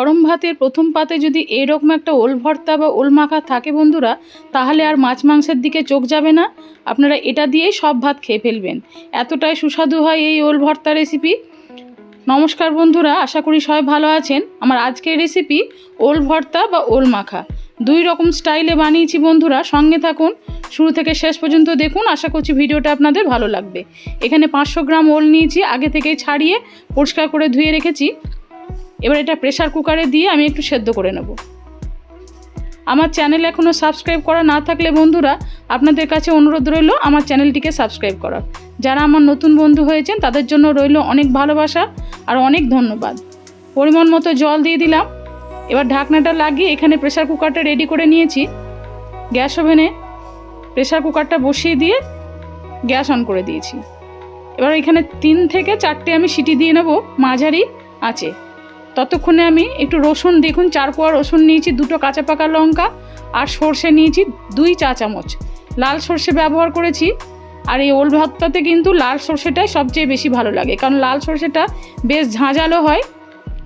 গরম ভাতের প্রথম পাতে যদি এরকম একটা ওল ভর্তা বা ওল মাখা থাকে বন্ধুরা, তাহলে আর মাছ মাংসের দিকে চোখ যাবে না। আপনারা এটা দিয়েই সব ভাত খেয়ে ফেলবেন। এতটাই সুস্বাদু হয় এই ওল ভর্তা রেসিপি নমস্কার বন্ধুরা, আশা করি সবাই ভালো আছেন। আমার আজকের রেসিপি ওল ভর্তা বা ওল মাখা। দুই রকম স্টাইলে বানিয়েছি বন্ধুরা, সঙ্গে থাকুন। শুরু থেকে শেষ পর্যন্ত দেখুন, আশা করছি ভিডিওটা আপনাদের ভালো লাগবে। এখানে পাঁচশো গ্রাম ওল নিয়েছি, আগে থেকেই ছাড়িয়ে পরিষ্কার করে ধুয়ে রেখেছি। এবার এটা প্রেশার কুকারে দিয়ে আমি একটু সেদ্ধ করে নেব। আমার চ্যানেল এখনও সাবস্ক্রাইব করা না থাকলে বন্ধুরা, আপনাদের কাছে অনুরোধ রইল আমার চ্যানেলটিকে সাবস্ক্রাইব করার। যারা আমার নতুন বন্ধু হয়েছেন, তাদের জন্য রইল অনেক ভালোবাসা আর অনেক ধন্যবাদ। পরিমাণ মতো জল দিয়ে দিলাম। এবার ঢাকনাটা লাগিয়ে এখানে প্রেসার কুকারটা রেডি করে নিয়েছি। গ্যাস ওভেনে প্রেশার কুকারটা বসিয়ে দিয়ে গ্যাস অন করে দিয়েছি। এবার এখানে তিন থেকে চারটে আমি সিটি দিয়ে নেব, মাঝারি আছে। ততক্ষণে আমি একটু রসুন দেখুন, চার পোয়া রসুন নিয়েছি, দুটো কাঁচা পাকা লঙ্কা আর সর্ষে নিয়েছি দুই চা চামচ। লাল সর্ষে ব্যবহার করেছি আর এই ওল ভাতটাতে কিন্তু লাল সর্ষেটাই সবচেয়ে বেশি ভালো লাগে। কারণ লাল সর্ষেটা বেশ ঝাঁঝালো হয়।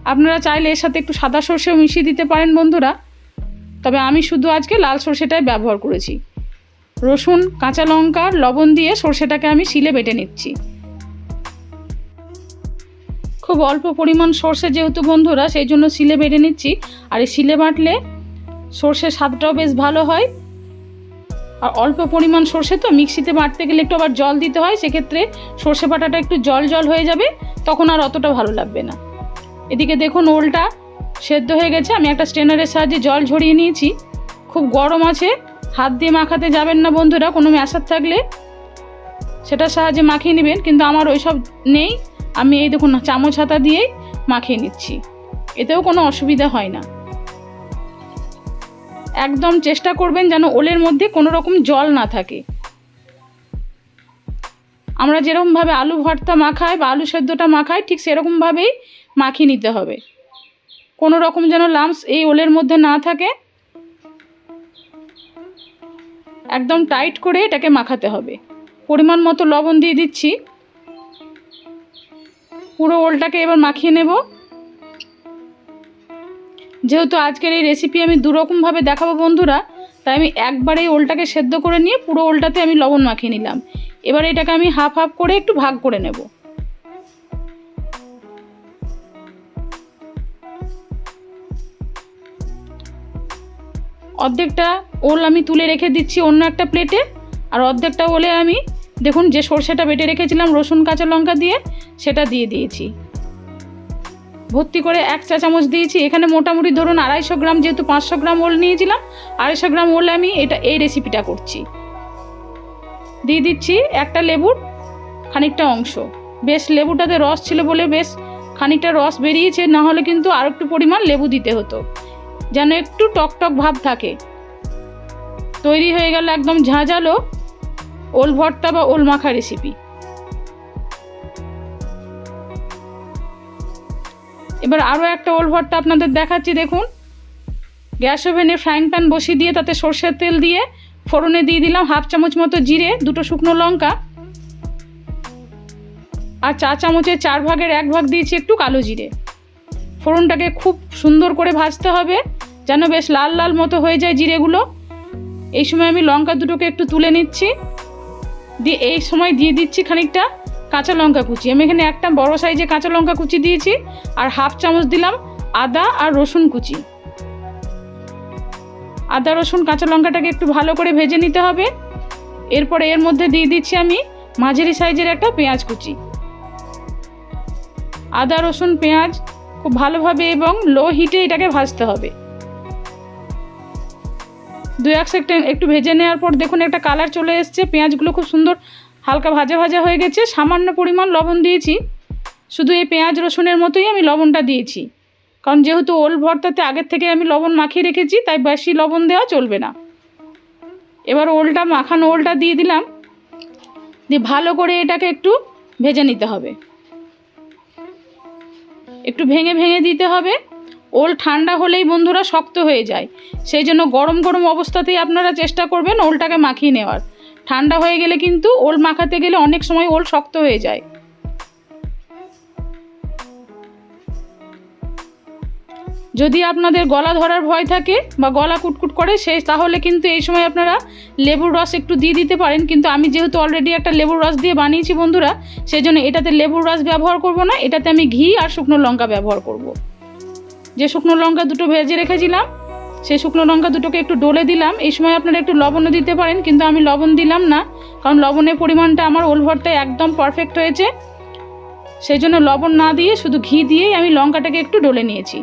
আপনারা চাইলে এর সাথে একটু সাদা সর্ষেও মিশিয়ে দিতে পারেন বন্ধুরা। তবে আমি শুধু আজকে লাল সর্ষেটাই ব্যবহার করেছি। রসুন, কাঁচা লঙ্কা, লবণ দিয়ে সর্ষেটাকে আমি শিলে বেটে নিচ্ছি। খুব অল্প পরিমাণ সর্ষে যেহেতু বন্ধুরা, সেই জন্য শিলে বেটে নিচ্ছি। আর এই শিলে বাটলে সর্ষের স্বাদটাও বেশ ভালো হয়। আর অল্প পরিমাণ সর্ষে তো, মিক্সিতে বাটতে গেলে একটু আবার জল দিতে হয়, সেক্ষেত্রে সর্ষে বাটাটা একটু জল জল হয়ে যাবে, তখন আর অতটা ভালো লাগবে না। এদিকে দেখুন ওলটা সেদ্ধ হয়ে গেছে, আমি একটা স্ট্রেনারের সাহায্যে জল ঝরিয়ে নিয়েছি। খুব গরম আছে, হাত দিয়ে মাখাতে যাবেন না বন্ধুরা, কোনো ম্যাসার থাকলে। সেটার সাহায্যে মাখিয়ে নেবেন, কিন্তু আমার ওইসব নেই। আমি এই দেখুন চামচ হাতা দিয়েই মাখিয়ে নিচ্ছি। এতেও কোনো অসুবিধা হয় না। একদম চেষ্টা করবেন যেন ওলের মধ্যে কোনো রকম জল না থাকে। আমরা যেরকমভাবে আলু ভর্তা মাখাই বা আলু সেদ্ধটা মাখাই, ঠিক সেরকমভাবেই মাখিয়ে নিতে হবে। কোনো রকম যেন লামস এই ওলের মধ্যে না থাকে। একদম টাইট করে এটাকে মাখাতে হবে। পরিমাণ মতো লবণ দিয়ে দিচ্ছি। পুরো ওলটাকে এবার মাখিয়ে নেব। যেহেতু আজকের এই রেসিপি আমি দুরকমভাবে দেখাবো বন্ধুরা, তাই আমি একবারে এই ওলটাকে সেদ্ধ করে নিয়ে পুরো ওলটাতে আমি লবণ মাখিয়ে নিলাম। এবার এটাকে আমি হাফ হাফ করে একটু ভাগ করে নেব। অর্ধেকটা ওল আমি তুলে রেখে দিচ্ছি অন্য একটা প্লেটে আর অর্ধেকটা ওলে আমি দেখুন, যে সর্ষেটা বেটে রেখেছিলাম রসুন, কাঁচা লঙ্কা দিয়ে, সেটা দিয়ে দিয়েছি। ভর্তি করে এক চা চামচ দিয়েছি। এখানে মোটামুটি ধরুন আড়াইশো গ্রাম যেহেতু পাঁচশো গ্রাম ওল নিয়েছিলাম, আড়াইশো গ্রাম ওল আমি এটা, এই রেসিপিটা করছি। দিয়ে দিচ্ছি একটা লেবুর খানিকটা অংশ। বেশ লেবুটাতে রস ছিল বলে বেশ খানিকটা রস বেরিয়েছে, না হলে কিন্তু আর একটু পরিমাণ লেবু দিতে হতো। যেন একটু টক টক ভাব থাকে। তৈরি হয়ে গেল একদম ঝাঁঝালো ওল ভর্তা বা ওল মাখা রেসিপি এবার আরও একটা ওল ভর্তা আপনাদের দেখাচ্ছি, দেখুন। গ্যাস ওভেনে ফ্রাইং প্যান বসিয়ে দিয়ে তাতে সর্ষের তেল দিয়ে ফোড়নে দিয়ে দিলাম হাফ চামচ মতো জিরে, দুটো শুকনো লঙ্কা আর চা চামচের চার ভাগের এক ভাগ দিয়েছি একটু কালো জিরে। ফোড়নটাকে খুব সুন্দর করে ভাজতে হবে যেন বেশ লাল লাল মতো হয়ে যায় জিরেগুলো। এই সময় আমি লঙ্কা দুটোকে একটু তুলে নিচ্ছি। দিয়ে এই সময় দিয়ে দিচ্ছি খানিকটা কাঁচা লঙ্কা কুচি। আমি এখানে একটা বড় সাইজে কাঁচা লঙ্কা কুচি দিয়েছি, আর হাফ চামচ দিলাম আদা আর রসুন কুচি। আদা, রসুন, কাঁচা লঙ্কাটাকে একটু ভালো করে ভেজে নিতে হবে। এরপরে এর মধ্যে দিয়ে দিচ্ছি আমি মাঝারি সাইজের একটা পেঁয়াজ কুচি। আদা, রসুন, পেঁয়াজ খুব ভালোভাবে এবং লো হিটে এটাকে ভাজতে হবে। দু এক সেকেন্ড একটু ভেজে নেওয়ার পর দেখুন একটা কালার চলে এসছে। পেঁয়াজগুলো খুব সুন্দর হালকা ভাজা ভাজা হয়ে গেছে। সামান্য পরিমাণ লবণ দিয়েছি। শুধু এই পেঁয়াজ, রসুনের মতোই আমি লবণটা দিয়েছি। কারণ যেহেতু ওল ভর্তাতে আগের থেকে আমি লবণ মাখিয়ে রেখেছি, তাই বেশি লবণ দেওয়া চলবে না। এবার ওলটা, মাখানো ওলটা দিয়ে দিলাম। দিয়ে ভালো করে এটাকে একটু ভেজে নিতে হবে। একটু ভেঙে ভেঙে দিতে হবে। ওল ঠান্ডা হলেই বন্ধুরা শক্ত হয়ে যায়। সেই জন্য গরম গরম অবস্থাতেই আপনারা চেষ্টা করবেন ওলটাকে মাখিয়ে নেওয়ার। ঠান্ডা হয়ে গেলে কিন্তু ওল মাখাতে গেলে অনেক সময় ওল শক্ত হয়ে যায়। যদি আপনাদের গলা ধরার ভয় থাকে বা গলা কুটকুট করে, সে তাহলে কিন্তু এই সময় আপনারা লেবুর রস একটু দিয়ে দিতে পারেন। কিন্তু আমি যেহেতু অলরেডি একটা লেবুর রস দিয়ে বানিয়েছি বন্ধুরা সেই জন্য এটাতে লেবুর রস ব্যবহার করব না, এটাতে আমি ঘি আর শুকনো লঙ্কা ব্যবহার করব। যে শুকনো লঙ্কা দুটো ভেজে রেখেছিলাম, সেই শুকনো লঙ্কা দুটোকে একটু ডলে দিলাম। এই সময় আপনারা একটু লবণও দিতে পারেন, কিন্তু আমি লবণ দিলাম না, কারণ লবণের পরিমাণটা আমার ওল ভর্তায় একদম পারফেক্ট হয়েছে। সেই জন্য লবণ না দিয়ে, শুধু ঘি দিয়েই আমি লঙ্কাটাকে একটু ডলে নিয়েছি।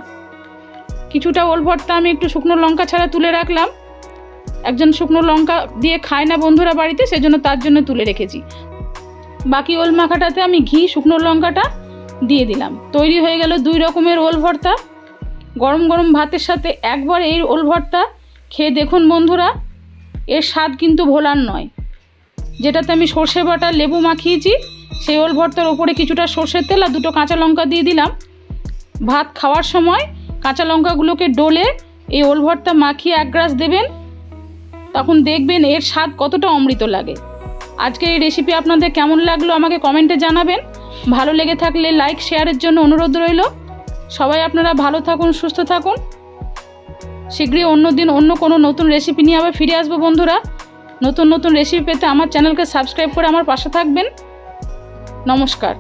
কিছুটা ওল ভর্তা আমি একটু শুকনো লঙ্কা ছাড়া তুলে রাখলাম। একজন শুকনো লঙ্কা দিয়ে খায় না বন্ধুরা বাড়িতে সেজন্য তার জন্য তুলে রেখেছি। বাকি ওল মাখাটাতে আমি ঘি, শুকনো লঙ্কাটা দিয়ে দিলাম। তৈরি হয়ে গেল দুই রকমের ওল ভর্তা। গরম গরম ভাতের সাথে একবার এই ওল ভর্তা খেয়ে দেখুন বন্ধুরা। এর স্বাদ কিন্তু ভোলার নয়। যেটাতে আমি সর্ষে বাটা লেবু মাখিয়েছি, সেই ওল ভর্তার ওপরে কিছুটা সর্ষের তেল আর দুটো কাঁচা লঙ্কা দিয়ে দিলাম। ভাত খাওয়ার সময় কাঁচা লঙ্কাগুলোকে ডলে এই ওল ভর্তা মাখিয়ে এক গ্রাস দেবেন। তখন দেখবেন এর স্বাদ কতটা অমৃত লাগে। আজকের এই রেসিপি আপনাদের কেমন লাগল আমাকে কমেন্টে জানাবেন। ভালো লেগে থাকলে লাইক শেয়ারের জন্য অনুরোধ রইল। সবাই আপনারা ভালো থাকুন, সুস্থ থাকুন। শীঘ্রই অন্য দিন অন্য কোনো নতুন রেসিপি নিয়ে আবার ফিরে আসব বন্ধুরা। নতুন নতুন রেসিপি পেতে আমার চ্যানেলকে সাবস্ক্রাইব করে আমার পাশে থাকবেন। নমস্কার।